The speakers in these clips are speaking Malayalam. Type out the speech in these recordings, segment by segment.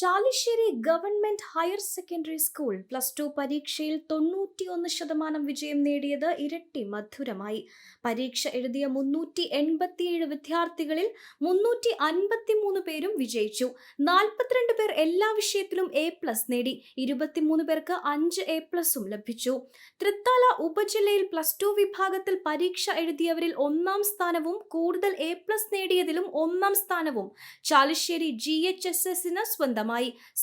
Chalissery government higher secondary school plus two പരീക്ഷയിൽ തൊണ്ണൂറ്റിയൊന്ന് ശതമാനം വിജയം നേടിയത് ഇരട്ടി മധുരമായി. പരീക്ഷ എഴുതിയ മുന്നൂറ്റി എൺപത്തിയേഴ് വിദ്യാർത്ഥികളിൽ മുന്നൂറ്റി അൻപത്തിമൂന്ന് പേരും വിജയിച്ചു. നാൽപ്പത്തിരണ്ട് പേർ എല്ലാ വിഷയത്തിലും എ പ്ലസ് നേടി. ഇരുപത്തിമൂന്ന് പേർക്ക് അഞ്ച് എ പ്ലസും ലഭിച്ചു. തൃത്താല ഉപജില്ലയിൽ പ്ലസ് ടു വിഭാഗത്തിൽ പരീക്ഷ എഴുതിയവരിൽ ഒന്നാം സ്ഥാനവും കൂടുതൽ എ പ്ലസ് നേടിയതിലും ഒന്നാം സ്ഥാനവും ചാലിശ്ശേരി ജി എച്ച് എസ് എസിന് സ്വന്തമായി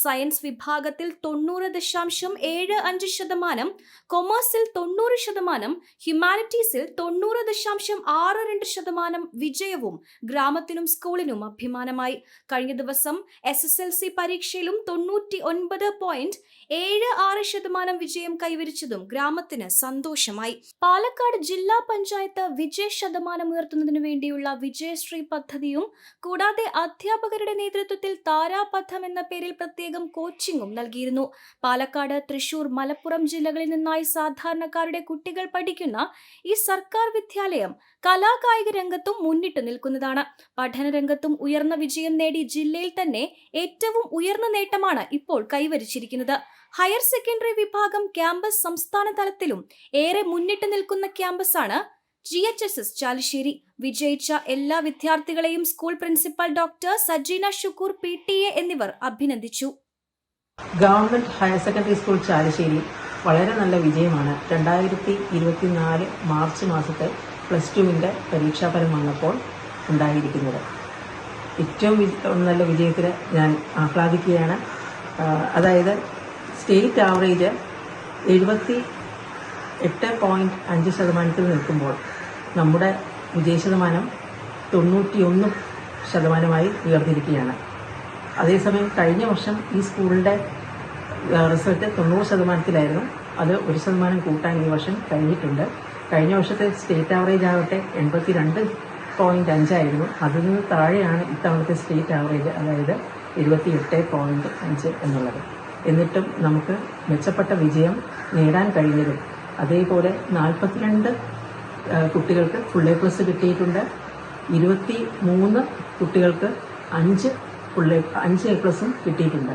സയൻസ് വിഭാഗത്തിൽ തൊണ്ണൂറ് ദശാംശം ഏഴ് അഞ്ച് ശതമാനം കൊമേഴ്സിൽ തൊണ്ണൂറ് ശതമാനം ഹ്യൂമാനിറ്റീസിൽ തൊണ്ണൂറ് ദശാംശം ആറ് രണ്ട് ശതമാനം വിജയവും ഗ്രാമത്തിനും സ്കൂളിനും അഭിമാനമായി. കഴിഞ്ഞ ദിവസം എസ് എസ് എൽ സി പരീക്ഷയിലും തൊണ്ണൂറ്റി ഒൻപത് പോയിന്റ് ഏഴ് ആറ് ശതമാനം വിജയം കൈവരിച്ചതും ഗ്രാമത്തിന് സന്തോഷമായി. പാലക്കാട് ജില്ലാ പഞ്ചായത്ത് വിജയ ശതമാനം ഉയർത്തുന്നതിനു വേണ്ടിയുള്ള വിജയശ്രീ പദ്ധതിയും കൂടാതെ അധ്യാപകരുടെ നേതൃത്വത്തിൽ താരാപഥം എന്ന പേരിൽ പ്രത്യേകം കോച്ചിങ്ങും നൽകിയിരുന്നു. പാലക്കാട് തൃശൂർ മലപ്പുറം ജില്ലകളിൽ നിന്നായി സാധാരണക്കാരുടെ കുട്ടികൾ പഠിക്കുന്ന ഈ സർക്കാർ വിദ്യാലയം കലാകായിക രംഗത്തും മുന്നിട്ട് നിൽക്കുന്നതാണ്. പഠന രംഗത്തും ഉയർന്ന വിജയം നേടി ജില്ലയിൽ തന്നെ ഏറ്റവും ഉയർന്ന നേട്ടമാണ് ഇപ്പോൾ കൈവരിച്ചിരിക്കുന്നത്. ഹയർ സെക്കൻഡറി വിഭാഗം ക്യാമ്പസ് സംസ്ഥാന തലത്തിലും ഏറെ മുന്നിട്ട് നിൽക്കുന്ന ക്യാമ്പസാണ് G H S S Chalissery വിജയിച്ച എല്ലാ വിദ്യാർത്ഥികളെയും school principal doctor Sajeena Shukkur P T A എന്നിവർ അഭിനന്ദിച്ചു. Government higher secondary school Chalissery വളരെ നല്ല വിജയമാണ്. രണ്ടായിരത്തി ഇരുപത്തിനാല് മാർച്ച് മാസത്തെ പ്ലസ് ടുവിന്റെ പരീക്ഷാഫലം വന്നപ്പോൾ ഉണ്ടായിരിക്കുന്നത്. ഏറ്റവും നല്ല വിജയത്തിൽ ഞാൻ ആഹ്ലാദിക്കുകയാണ്. അതായത് സ്റ്റേറ്റ് ആവറേജ് എഴുപത്തി എട്ട് പോയിന്റ് അഞ്ച് ശതമാനത്തിൽ നിൽക്കുമ്പോൾ നമ്മുടെ വിജയ ശതമാനം തൊണ്ണൂറ്റിയൊന്ന് ശതമാനമായി ഉയർന്നിരിക്കുകയാണ്. അതേസമയം കഴിഞ്ഞ വർഷം ഈ സ്കൂളിന്റെ റിസൾട്ട് തൊണ്ണൂറ് ശതമാനത്തിലായിരുന്നു. അത് ഒരു ശതമാനം കൂട്ടാൻ ഈ വർഷം കഴിഞ്ഞിട്ടുണ്ട്. കഴിഞ്ഞ വർഷത്തെ സ്റ്റേറ്റ് ആവറേജ് ആവട്ടെ എൺപത്തി രണ്ട് പോയിന്റ് അഞ്ചായിരുന്നു. അതിൽ നിന്ന് താഴെയാണ് ഇത്തവണത്തെ സ്റ്റേറ്റ് ആവറേജ് അതായത് എഴുപത്തി എട്ട് പോയിന്റ് അഞ്ച് എന്നുള്ളത്. എന്നിട്ടും നമുക്ക് മെച്ചപ്പെട്ട വിജയം നേടാൻ കഴിഞ്ഞതും അതേപോലെ നാൽപ്പത്തിരണ്ട് കുട്ടികൾക്ക് ഫുൾ എ പ്ലസ് കിട്ടിയിട്ടുണ്ട്. ഇരുപത്തി മൂന്ന് കുട്ടികൾക്ക് അഞ്ച് ഫുൾ എ അഞ്ച് എ പ്ലസും കിട്ടിയിട്ടുണ്ട്.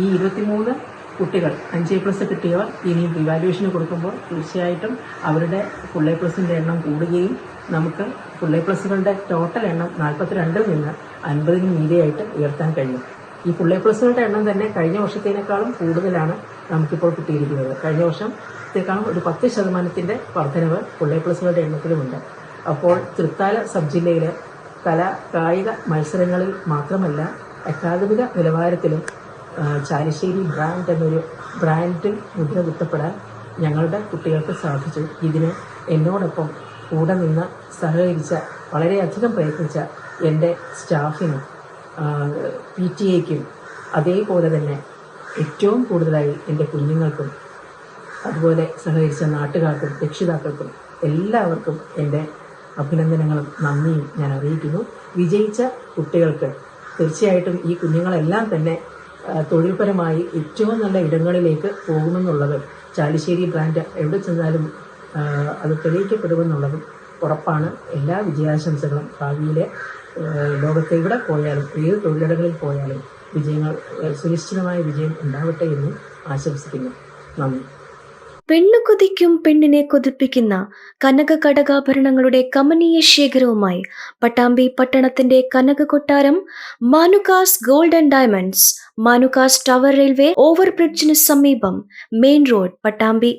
ഈ ഇരുപത്തിമൂന്ന് കുട്ടികൾ അഞ്ച് എ പ്ലസ് കിട്ടിയവർ ഇനിയും റിവാലുവേഷന് കൊടുക്കുമ്പോൾ തീർച്ചയായിട്ടും അവരുടെ ഫുൾ എ പ്ലസിന്റെ എണ്ണം കൂടുകയും നമുക്ക് ഫുൾ എ പ്ലസുകളുടെ ടോട്ടൽ എണ്ണം നാൽപ്പത്തിരണ്ടിൽ നിന്ന് അൻപതിന് മീതിയായിട്ട് ഉയർത്താൻ കഴിയും. ഈ ഫുൾ എ പ്ലസുകളുടെ എണ്ണം തന്നെ കഴിഞ്ഞ വർഷത്തേക്കാളും കൂടുതലാണ് നമുക്കിപ്പോൾ കിട്ടിയിരിക്കുന്നത്. കഴിഞ്ഞ വർഷത്തേക്കാളും ഒരു പത്ത് ശതമാനത്തിന്റെ വർധനവ് ഫുൾ എ പ്ലസുകളുടെ എണ്ണത്തിലുമുണ്ട്. അപ്പോൾ തൃത്താല സബ് ജില്ലയിലെ കല കായിക മത്സരങ്ങളിൽ മാത്രമല്ല അക്കാദമിക നിലവാരത്തിലും ചാലിശ്ശേരി ബ്രാൻഡ് എന്നൊരു ബ്രാൻഡിൽ മുദ്ര കുത്തപ്പെടാൻ ഞങ്ങളുടെ കുട്ടികൾക്ക് സാധിച്ചു. ഇതിന് എന്നോടൊപ്പം കൂടെ നിന്ന് സഹകരിച്ച വളരെയധികം പ്രയത്നിച്ച എന്റെ സ്റ്റാഫിനും പി ടി എക്കും അതേപോലെ തന്നെ ഏറ്റവും കൂടുതലായി എന്റെ കുഞ്ഞുങ്ങൾക്കും അതുപോലെ സഹകരിച്ച നാട്ടുകാർക്കും രക്ഷിതാക്കൾക്കും എല്ലാവർക്കും എന്റെ അഭിനന്ദനങ്ങളും നന്ദിയും ഞാൻ അറിയിക്കുന്നു. വിജയിച്ച കുട്ടികൾക്ക് തീർച്ചയായിട്ടും ഈ കുഞ്ഞുങ്ങളെല്ലാം തന്നെ തൊഴിൽപരമായി ഏറ്റവും നല്ല ഇടങ്ങളിലേക്ക് പോകുമെന്നുള്ളത് ചാലിശ്ശേരി ബ്രാൻഡ് എവിടെ ചെന്നാലും അത് തെളിയിക്കപ്പെടുമെന്നുള്ളതും ഉറപ്പാണ്. എല്ലാ വിജയാശംസകളും ഭാവിയിലെ ലോകത്ത് എവിടെ പോയാലും ഏത് തൊഴിലിടങ്ങളിൽ പോയാലും വിജയങ്ങൾ സുനിശ്ചിതമായ വിജയം ഉണ്ടാവട്ടെ എന്ന് ആശംസിക്കുന്നു. നന്ദി. പെണ്ണു കൊതിക്കും പെണ്ണിനെ കൊതിപ്പിക്കുന്ന കനക കടകാഭരണങ്ങളുടെ കമനീയ ശേഖരവുമായി പട്ടാമ്പി പട്ടണത്തിന്റെ കനക കൊട്ടാരം Manukas gold and diamonds Manukas tower railway ഓവർബ്രിഡ്ജിന് സമീപം മെയിൻ റോഡ് പട്ടാമ്പി